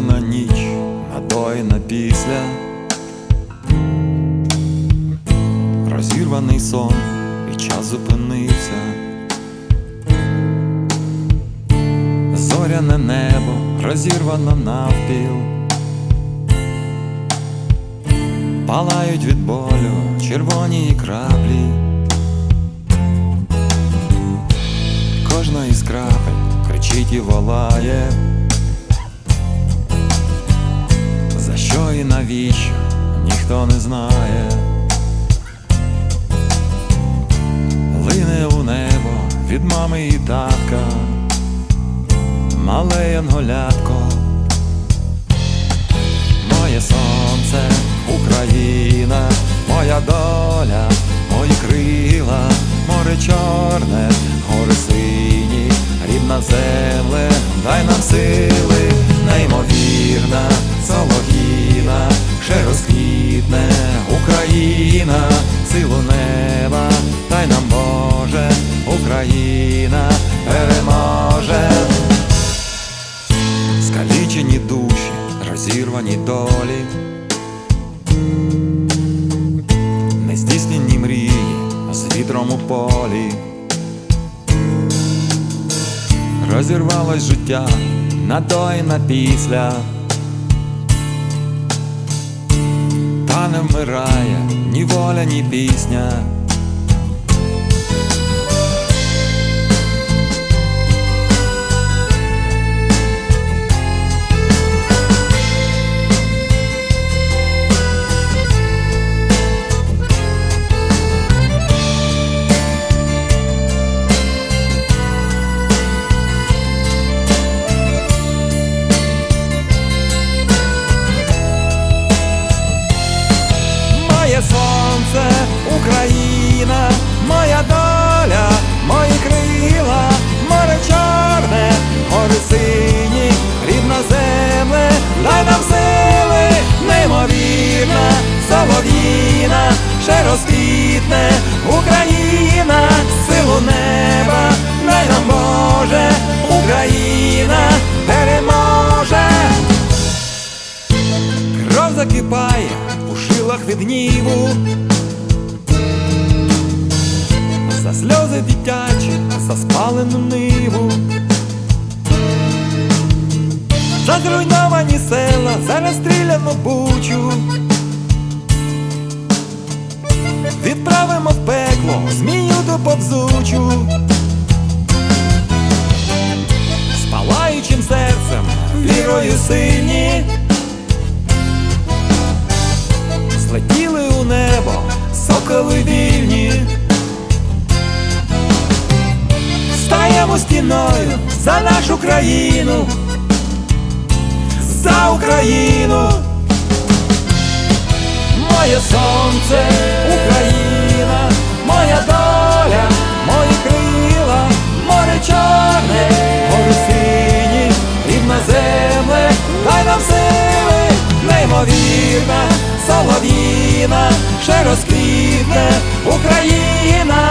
до і на після. Розірваний сон і час зупинився. Зоряне небо розірвано навпіл. Палають від болю червоні краплі. Кожна із крапель кричить і волає. І навіщо? Ніхто не знає. Лине у небо від мами і татка, мале янголятко, моє сонце, Україна, моя доля, мої крила, море чорне, гори сині, рідна земле, дай нам сили, неймовірна, ще розквітне Україна, силу неба, дай нам Боже, Україна переможе. Скалічені душі, розірвані долі, нездійснені мрії з вітром у полі. Розірвалось життя на до і на після. Не вмирає ні воля, ні пісня. Гніву. За сльози дитячі, за спалену ниву. За зруйновані села, за розстріляну бучу. Відправимо в пекло змію до повзучу. Палаючим серцем, вірою сильні вільні. Стаємо стіною за нашу країну, за Україну, моє сонце, Україна, моя доля, мої крила, море чорне, гори сині, рідна земле, дай нам сили, неймовірна, солов'їна, ще розквітне Україна,